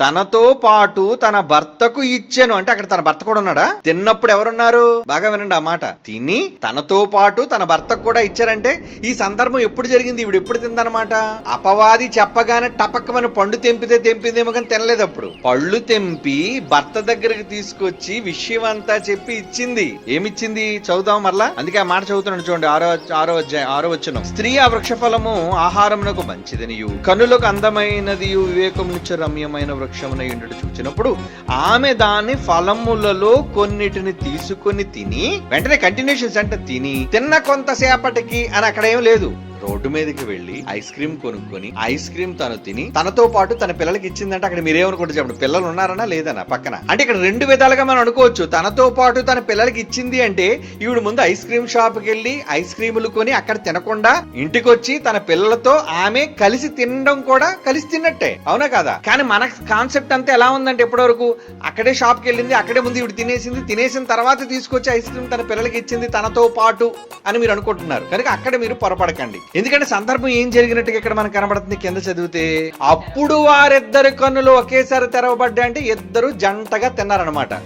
తనతో పాటు తన భర్తకు ఇచ్చాను. అంటే అక్కడ తన భర్త కూడా ఉన్నాడా? తిన్నప్పుడు ఎవరున్నారు? బాగా వినండి ఆ మాట. తిని తనతో పాటు తన భర్తకు కూడా ఇచ్చారంటే ఈ సందర్భం ఎప్పుడు జరిగింది? ఇవిడు ఎప్పుడు తిందనమాట అపవాది చెప్పగానే టపక్కమని పండు తెంపితే తెంపిందేమో కానీ తినలేదు అప్పుడు. పళ్ళు తెంపి భర్త దగ్గరికి తీసుకొచ్చి విషయం అంతా చెప్పి ఇచ్చింది. ఏమిచ్చింది? చదువుదాం మరలా? అందుకే ఆ మాట చదువుతున్నాడు చూడండి. ఆరో ఆరో అధ్యాయం ఆరో వచ్చిన స్త్రీ ఆ వృక్షఫలము ఆహారమునకు మంచిదనియు. కన్నులకు అందమైనది వివేకమునిచ్చు రమ్యమైన వృక్షమున ఎండుట చూచినప్పుడు ఆమె దాని ఫలములలో కొన్నిటిని తీసుకొని తిని వెంటనే కంటిన్యూషన్స్ అంటే తిని తిన్న కొంతసేపటికి అని అక్కడ ఏం లేదు. రోడ్డు మీదకి వెళ్ళి ఐస్ క్రీమ్ కొనుక్కొని ఐస్ క్రీమ్ తను తిని తనతో పాటు తన పిల్లలకి ఇచ్చిందంటే అక్కడ మీరేమనుకుంటే చెప్పండి? పిల్లలు ఉన్నారనా లేదనా? పక్కన. అంటే ఇక్కడ రెండు విధాలుగా మనం అనుకోవచ్చు. తనతో పాటు తన పిల్లలకి ఇచ్చింది అంటే ఈవిడ ముందు ఐస్ క్రీమ్ షాప్కి వెళ్ళి ఐస్ క్రీములు కొని అక్కడ తినకుండా ఇంటికి వచ్చి తన పిల్లలతో ఆమె కలిసి తినడం కూడా కలిసి తిన్నట్టే. అవునా కదా? కానీ మన కాన్సెప్ట్ అంతా ఎలా ఉందంటే ఇప్పటివరకు అక్కడే షాప్కి వెళ్ళింది అక్కడే ముందు ఇవి తినేసింది తినేసిన తర్వాత తీసుకొచ్చి ఐస్ క్రీమ్ తన పిల్లలకి ఇచ్చింది తనతో పాటు అని మీరు అనుకుంటున్నారు. కనుక అక్కడ మీరు పొరపడకండి. ఎందుకంటే సందర్భం ఏం జరిగినట్టుగా ఇక్కడ మనకు కనబడుతుంది కింద చదివితే అప్పుడు వారిద్దరి కన్నులు ఒకేసారి తెరవబడ్డాయి అంటే ఇద్దరు జంటగా తిన్నారనమాట